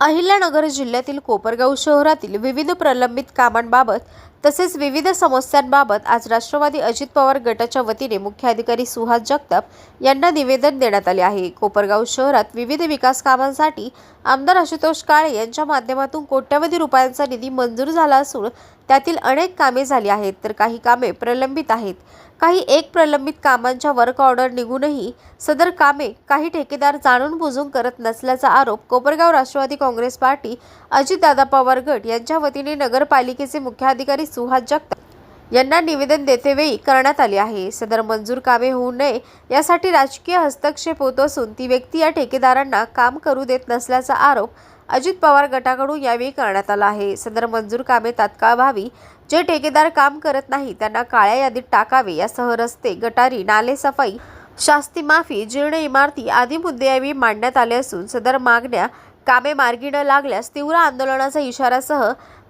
अहिल्यानगर जिल्ह्यातील कोपरगाव शहरातील विविध प्रलंबित कामांबाबत तसेच विविध समस्यांबाबत आज राष्ट्रवादी अजित पवार गटाच्या वतीने मुख्याधिकारी सुहास जगताप यांना निवेदन देण्यात आले आहे. कोपरगाव शहरात विविध विकास कामांसाठी आमदार आशुतोष काळे यांच्या माध्यमातून कोट्यवधी रुपयांचा निधी मंजूर झाला असून त्यातील अनेक कामे झाली आहेत. तर काही कामे प्रलंबित आहेत. काही एक प्रलंबित कामांच्या वर्क ऑर्डर निघूनही सदर कामे काही ठेकेदार जाणून बुजून करत नसल्याचा आरोप कोपरगाव राष्ट्रवादी काँग्रेस पार्टी अजितदादा पवार गट यांच्या वतीने नगरपालिकेचे मुख्याधिकारी सुहास जगताप यांना निवेदन देतेवेळी करण्यात आले आहे. सदर मंजूर कामे होऊ नये यासाठी राजकीय हस्तक्षेप होत असून ती व्यक्ती या ठेकेदारांना काम करू देत नसल्याचा आरोप अजित पवार गटाकडून यावेळी करण्यात आला आहे. सदर मंजूर कामे तात्काळ व्हावी. जे ठेकेदार काम करत नाही त्यांना काळ्या यादीत टाकावे. यासह रस्ते गटारी नाले सफाई शास्ती माफी जीर्ण इमारती आदी मुद्दे यावेळी मांडण्यात आले असून सदर मागण्या कामे मार्गी न लागल्यास तीव्र आंदोलनाचा इशारासह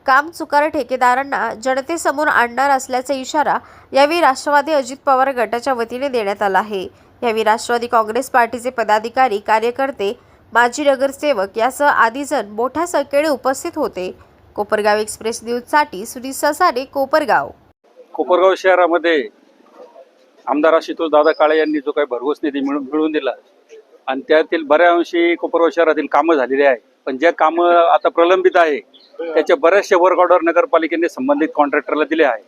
काम चुकार ठेकेदारांना जनतेसमोर आणणार असल्याचा इशारा यावेळी राष्ट्रवादी अजित पवार गटाच्या वतीने देण्यात आला आहे. यावेळी राष्ट्रवादी काँग्रेस पार्टीचे पदाधिकारी कार्यकर्ते माजी नगरसेवक यासह आदी जण मोठ्या संख्येने उपस्थित होते. कोपरगाव एक्सप्रेस न्यूजसाठी सुनील ससारे कोपरगाव. कोपरगाव शहरामध्ये आमदार आशुतोष दादा काळे यांनी जो काही भरघोस निधी मिळून मिळवून दिला आणि त्यातील बऱ्या अंशी कोपरगाव शहरातील कामं झालेली आहे पण जे कामं आता प्रलंबित आहे त्याचे बरेचसे वर्क ऑर्डर नगरपालिकेने संबंधित कॉन्ट्रॅक्टरला दिले आहे.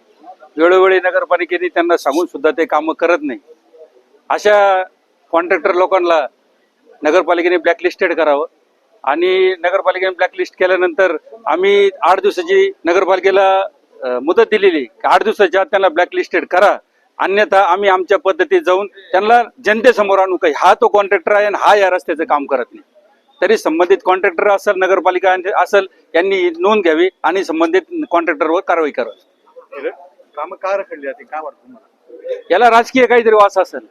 वेळोवेळी नगरपालिकेने त्यांना सांगून सुद्धा ते कामं करत नाही. अशा कॉन्ट्रॅक्टर लोकांना नगरपालिकेने ब्लॅकलिस्टेड करावं आणि नगरपालिकेने ब्लॅकलिस्ट केल्यानंतर आम्ही आठ दिवसाची नगरपालिकेला मुदत दिलेली. की आठ दिवसाच्या त्यांना ब्लॅकलिस्टेड करा. अन्यथा आम्ही आमच्या पद्धतीत जाऊन त्यांना जनतेसमोर आणू. काही हा तो कॉन्ट्रॅक्टर आहे आणि हा या रस्त्याचं काम करत नाही. तरी संबंधित कॉन्ट्रॅक्टर असेल नगरपालिका असेल यांनी नोंद घ्यावी आणि संबंधित कॉन्ट्रॅक्टरवर कारवाई करावी. काम का रखडली जाते काय वाटतं तुम्हाला? याला राजकीय काहीतरी वास असेल.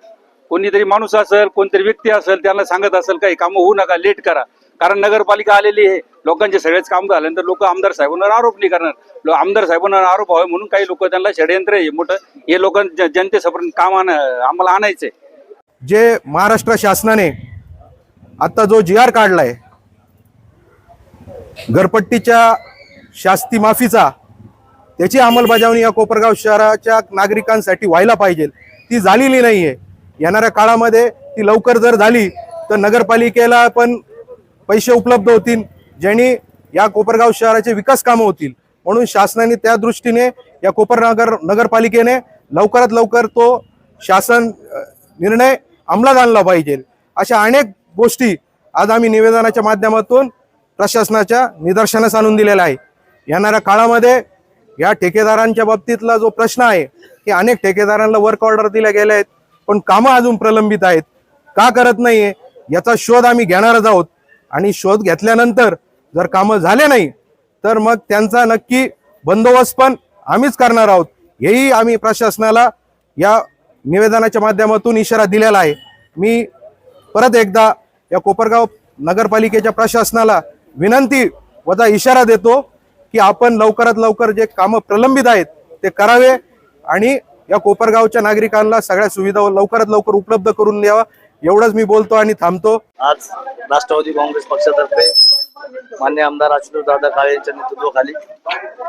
कोणीतरी माणूस असेल कोणतरी व्यक्ती असेल त्यांना सांगत असेल काही कामं होऊ नका लेट करा. कारण नगरपालिका आलेली आहे. लोकांचे सगळेच काम झाल्यानंतर लोक आमदार साहेबांवर आरोप नाही करणार. आमदार साहेबांवर आरोप व्हावे म्हणून काही लोक त्यांना षडयंत्र आहे मोठं. हे लोक जनतेसमोर काम आण आम्हाला आणायचंय. जे महाराष्ट्र शासनाने आता जो जी आर काढलाय घरपट्टीच्या शास्ती माफीचा त्याची अंमलबजावणी या कोपरगाव शहराच्या नागरिकांसाठी व्हायला पाहिजे. ती झालेली नाहीये. येणाऱ्या काळामध्ये ती लवकर जर झाली तर नगरपालिकेला पण पैसे उपलब्ध होतील ज्यांनी या कोपरगाव शहराचे विकास कामं होतील. म्हणून शासनाने त्या दृष्टीने या कोपरनगर नगरपालिकेने लवकरात लवकर तो शासन निर्णय अंमलात आणला पाहिजे. अशा अनेक गोष्टी आज आम्ही निवेदनाच्या माध्यमातून प्रशासनाच्या निदर्शनास आणून दिलेला आहे येणाऱ्या काळामध्ये या ठेकेदारांच्या बाबतीतला जो प्रश्न आहे की अनेक ठेकेदारांना वर्क ऑर्डर दिल्या गेल्या आहेत पण कामं अजून प्रलंबित आहेत. का करत नाहीये? याचा शोध आम्ही घेणारच आहोत. आणि शोध घेतल्यानंतर जर कामं झाले नाही तर मग त्यांचा नक्की बंदोबस्त पण आम्हीच करणार आहोत. हेही आम्ही प्रशासनाला या निवेदनाच्या माध्यमातून इशारा दिलेला आहे. मी परत एकदा या कोपरगाव नगरपालिकेच्या प्रशासनाला विनंती वजा इशारा देतो की आपण लवकरात लवकर जे कामं प्रलंबित आहेत ते करावे आणि या कोपरगावच्या नागरिकांना सगळ्या सुविधा लवकरात लवकर उपलब्ध करून द्यावा. एवढंच मी बोलतो आणि थांबतो. आज राष्ट्रवादी काँग्रेस पक्षातर्फे मान्य आमदार आशुतोष दादा काळे यांच्या नेतृत्वाखाली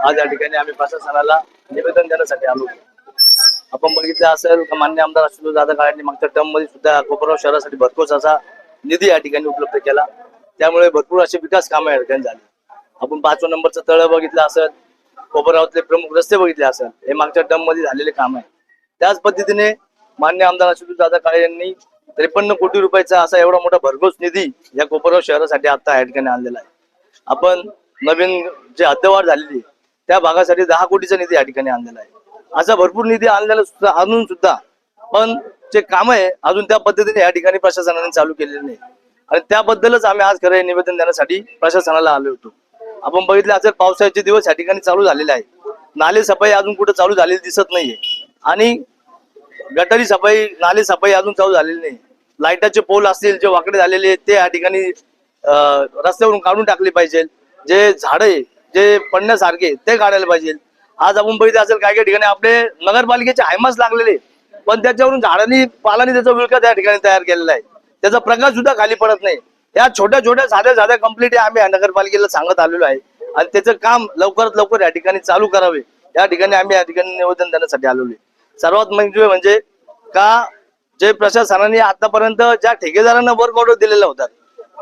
आज या ठिकाणी आम्ही प्रशासनाला निवेदन देण्यासाठी आलो. आपण बघितलं असेल का मान्य आमदार अशोक दादा काळांनी मागच्या टर्ममध्ये सुद्धा कोपरगाव शहरासाठी भरपूर असा निधी या ठिकाणी उपलब्ध केला. त्यामुळे भरपूर असे विकास कामं या ठिकाणी झाली. आपण पाचव्या नंबरचं तळ बघितलं असेल कोपरगावातले प्रमुख रस्ते बघितले असेल हे मागच्या टर्ममध्ये झालेले काम आहे त्याच पद्धतीने मान्य आमदार अशोक दादा काळे यांनी त्रेपन्न कोटी रुपयाचा असा एवढा मोठा भरघोस निधी या कोपरगाव शहरासाठी आता या ठिकाणी आणलेला आहे. आपण नवीन जे हद्दवाढ झालेली त्या भागासाठी दहा कोटीचा निधी या ठिकाणी आणलेला आहे. असा भरपूर निधी आणलेला सुद्धा आणून सुद्धा. पण जे काम आहे अजून त्या पद्धतीने या ठिकाणी प्रशासनाने चालू केलेले नाही. आणि त्याबद्दलच आम्ही आज खरं निवेदन देण्यासाठी प्रशासनाला आलो होतो. आपण बघितलं असेल पावसाळ्याचे दिवस या ठिकाणी चालू झालेले आहे. नाले सफाई अजून कुठं चालू झालेली दिसत नाहीये. आणि गटारी सफाई नाले सफाई अजून चालू झालेली नाही. लाईटाचे पोल असतील जे वाकडे झालेले आहेत ते या ठिकाणी रस्त्यावरून काढून टाकले पाहिजे. जे झाड आहे जे पडण्यासारखे ते काढायला पाहिजे. आज आपण बघितलं असेल काही काही ठिकाणी आपले नगरपालिकेचे हायमास लागलेले पण त्याच्यावरून झाडांनी पालांनी त्याचा विळखा त्या ठिकाणी तयार केलेला आहे. त्याचा प्रकाश सुद्धा खाली पडत नाही. या छोट्या छोट्या साध्या साध्या कंप्लीट आम्ही नगरपालिकेला सांगत आलेलो आहे. आणि त्याचं काम लवकरात लवकर या ठिकाणी चालू करावे. या ठिकाणी आम्ही या ठिकाणी निवेदन देण्यासाठी आलेलो आहे. सर्वात म्हणजे म्हणजे का जे प्रशासनाने आतापर्यंत ज्या ठेकेदारांना वर्क ऑर्डर दिलेल्या होत्या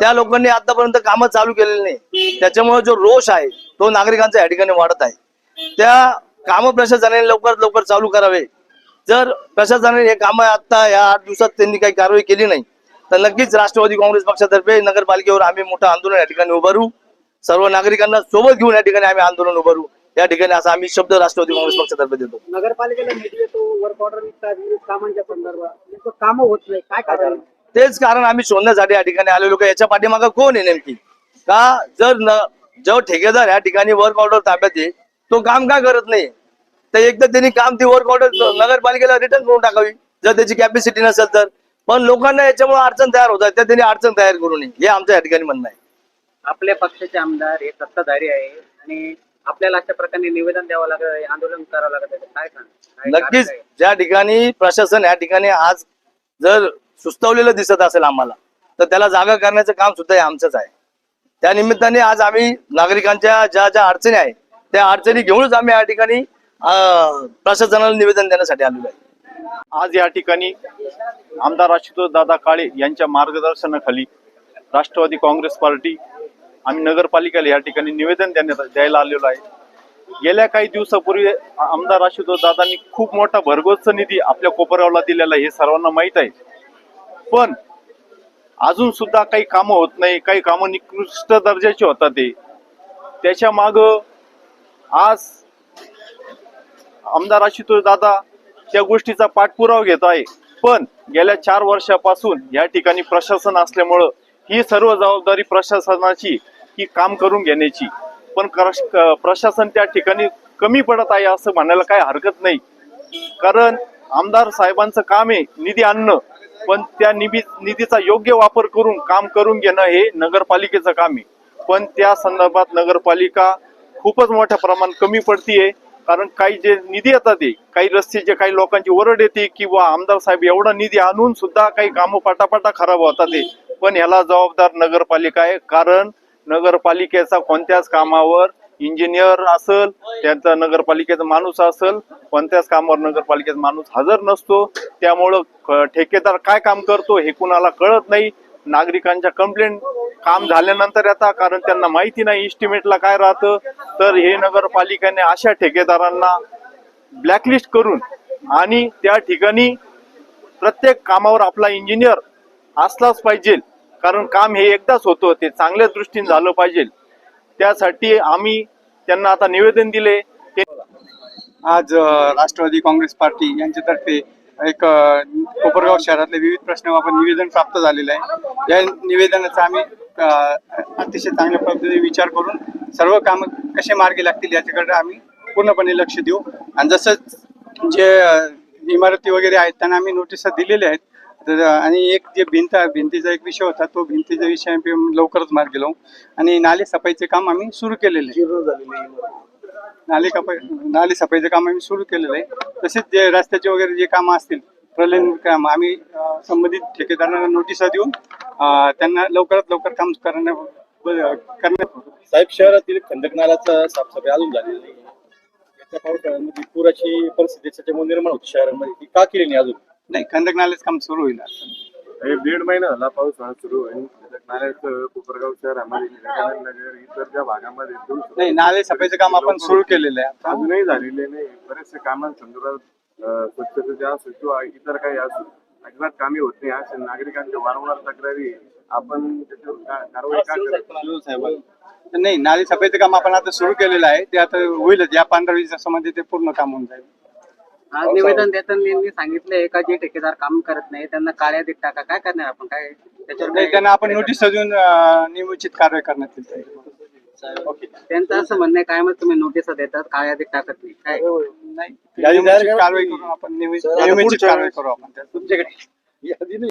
त्या लोकांनी आतापर्यंत कामं चालू केलेली नाही. त्याच्यामुळे जो रोष आहे तो नागरिकांचा या ठिकाणी वाढत आहे. त्या काम प्रशासनाने लवकरात लवकर चालू करावे. जर प्रशासनाने हे कामं आता या आठ दिवसात त्यांनी काही कारवाई केली नाही तर नक्कीच राष्ट्रवादी काँग्रेस पक्षातर्फे नगरपालिकेवर आम्ही मोठं आंदोलन या ठिकाणी उभारू. सर्व नागरिकांना सोबत घेऊन या ठिकाणी आम्ही आंदोलन उभारू. या ठिकाणी असा आम्ही शब्द राष्ट्रवादी काँग्रेस पक्षातर्फे देतो. नगरपालिकेला तेच कारण आम्ही शोधण्यासाठी या ठिकाणी आलेलो का याच्या पाठीमागं कोण आहे नेमकी? का जर न जो ठेकेदार या ठिकाणी वर्क ऑर्डर ताब्यात आहे तो काम का करत नाही? तर एकदा त्यांनी काम ती वर्क ऑर्डर नगरपालिकेला रिटर्न करून टाकावी. जर त्याची कॅपॅसिटी नसेल तर. पण लोकांना याच्यामुळे अडचण तयार होत आहे. तर त्यांनी अडचण तयार करू नये हे आमच्या या ठिकाणी म्हणणं आहे. आपल्या पक्षाचे आमदार हे सत्ताधारी आहे. आणि आपल्याला अशा प्रकारे निवेदन द्यावं लागत आंदोलन करावं लागत आहे. काय सांग? नक्कीच? ज्या ठिकाणी प्रशासन या ठिकाणी आज जर सुस्तवलेलं दिसत असेल आम्हाला तर त्याला जागा करण्याचं काम सुद्धा हे आमचंच आहे. त्या निमित्ताने आज आम्ही नागरिकांच्या ज्या ज्या अडचणी आहेत त्या अडचणी घेऊनच आम्ही या ठिकाणी प्रशासनाला निवेदन देण्यासाठी आलेलो आहे. आज या ठिकाणी आमदार आशुतोष दादा काळे यांच्या मार्गदर्शनाखाली राष्ट्रवादी काँग्रेस पार्टी आम्ही नगरपालिकेला या ठिकाणी निवेदन देण्यात द्यायला आलेलो आहे. गेल्या काही दिवसापूर्वी आमदार आशुतोष दादांनी खूप मोठा भरघोस निधी आपल्या कोपरगावला दिलेला आहे हे सर्वांना माहीत आहे. पण अजून सुद्धा काही कामं होत नाही काही कामं निकृष्ट दर्जाची होतात ते. त्याच्या माग आज आमदार आशुतोष दादा त्या गोष्टीचा पाठपुरावा घेत आहे. पण गेल्या चार वर्षापासून या ठिकाणी प्रशासन असल्यामुळं ही सर्व जबाबदारी प्रशासनाची ही काम करून घेण्याची. पण प्रशासन त्या ठिकाणी कमी पडत आहे असं म्हणायला काही हरकत नाही. कारण आमदार साहेबांचं काम आहे निधी आणणं. पण त्या निधी निधीचा योग्य वापर करून काम करून घेणं हे नगरपालिकेचं काम आहे. पण त्या संदर्भात नगरपालिका खूपच मोठ्या प्रमाणात कमी पडतीये. कारण काही जे निधी येतात ते काही रस्त्याचे काही लोकांची ओरड येते किंवा आमदार साहेब एवढा निधी आणून सुद्धा काही कामं पाटापाटा खराब होतात ते. पण ह्याला जबाबदार नगरपालिका आहे. कारण नगरपालिकेचा कोणत्याच कामावर इंजिनियर असल त्यांचा नगरपालिकेचा माणूस असल कोणत्याच कामावर नगरपालिकेचा माणूस हजर नसतो. त्यामुळं ठेकेदार काय काम करतो हे कुणाला कळत नाही. नागरिकांच्या कंप्लेंट काम झाल्यानंतर येतात कारण त्यांना माहिती नाही इस्टिमेटला काय राहतं. तर हे नगरपालिकेने अशा ठेकेदारांना ब्लॅकलिस्ट करून आणि त्या ठिकाणी प्रत्येक कामावर आपला इंजिनियर असलाच पाहिजे. कारण काम हे एकदाच होतं ते चांगल्या दृष्टीने झालं पाहिजे. त्यासाठी आम्ही त्यांना आता निवेदन दिले. आज राष्ट्रवादी काँग्रेस पार्टी यांच्यातर्फे एक कोपरगाव शहरातले विविध प्रश्न आपण निवेदन प्राप्त झालेलं आहे. या निवेदनाचा आम्ही अतिशय चांगल्या पद्धतीने विचार करून सर्व कामं कसे मार्गी लागतील याच्याकडे आम्ही पूर्णपणे लक्ष देऊ. आणि जसं जे इमारती वगैरे आहेत त्यांना आम्ही नोटिसा दिलेल्या आहेत. तर आणि एक जे भिंत भिंतीचा एक विषय होता तो भिंतीचा विषय आम्ही लवकरच मार्गी लावू. आणि नाले सफाईचे काम आम्ही सुरू केलेले नाले कपाई नाले सफाईचं काम आम्ही सुरू केलेलं आहे. तसेच जे रस्त्याचे वगैरे जे कामं असतील प्रलंबित काम आम्ही संबंधित ठेकेदारांना नोटिसा देऊन त्यांना लवकरात लवकर काम करण्या करण्यात साहेब शहरातील खंदक नाल्याचा साफसफाई अजून झालेली नाही. पावसाळ्यामध्ये पुराची परिस्थिती त्याच्यामुळे निर्माण होती शहरामध्ये. ती का केली नाही अजून? नाही खंदक नाल्याचं काम सुरू होईल. हे दीड महिना झाला पावसाळा सुरू आहे नाल्याचं कोपरगाव नगर इतर ज्या भागामध्ये दोन नाही नाले सफाईचं काम आपण सुरू केलेलं आहे. अजूनही झालेले नाही. बरेचसे कामांसंदर्भात अं, स्वच्छतेचे असो किंवा इतर काही असो अजिबात कामे होत नाही. असे नागरिकांच्या वारंवार तक्रारी आपण त्याच्यावर का- कारवाई का करत नाही? नाही नाले सफाईचं काम आपण आता सुरू केलेलं आहे. ते आता होईलच. या पंधरा वीस दिवसामध्ये ते पूर्ण काम होऊन जाईल. आज निवेदन देताना यांनी सांगितलंय का जे ठेकेदार काम करत नाही त्यांना काळ्या देत टाका. काय करणार आपण? काय त्याच्यावर नाही त्यांना आपण नोटीस देऊन अं, नियोजित कारवाई करण्यात येईल. त्यांचं असं म्हणणं आहे काय मग तुम्ही नोटिसा देतात काळ्या देत टाकत नाही? काय? नाही. नियमित कारवाई करून आपण नियमित नियमित कारवाई करू आपण. तुमच्याकडे. यादी नाही.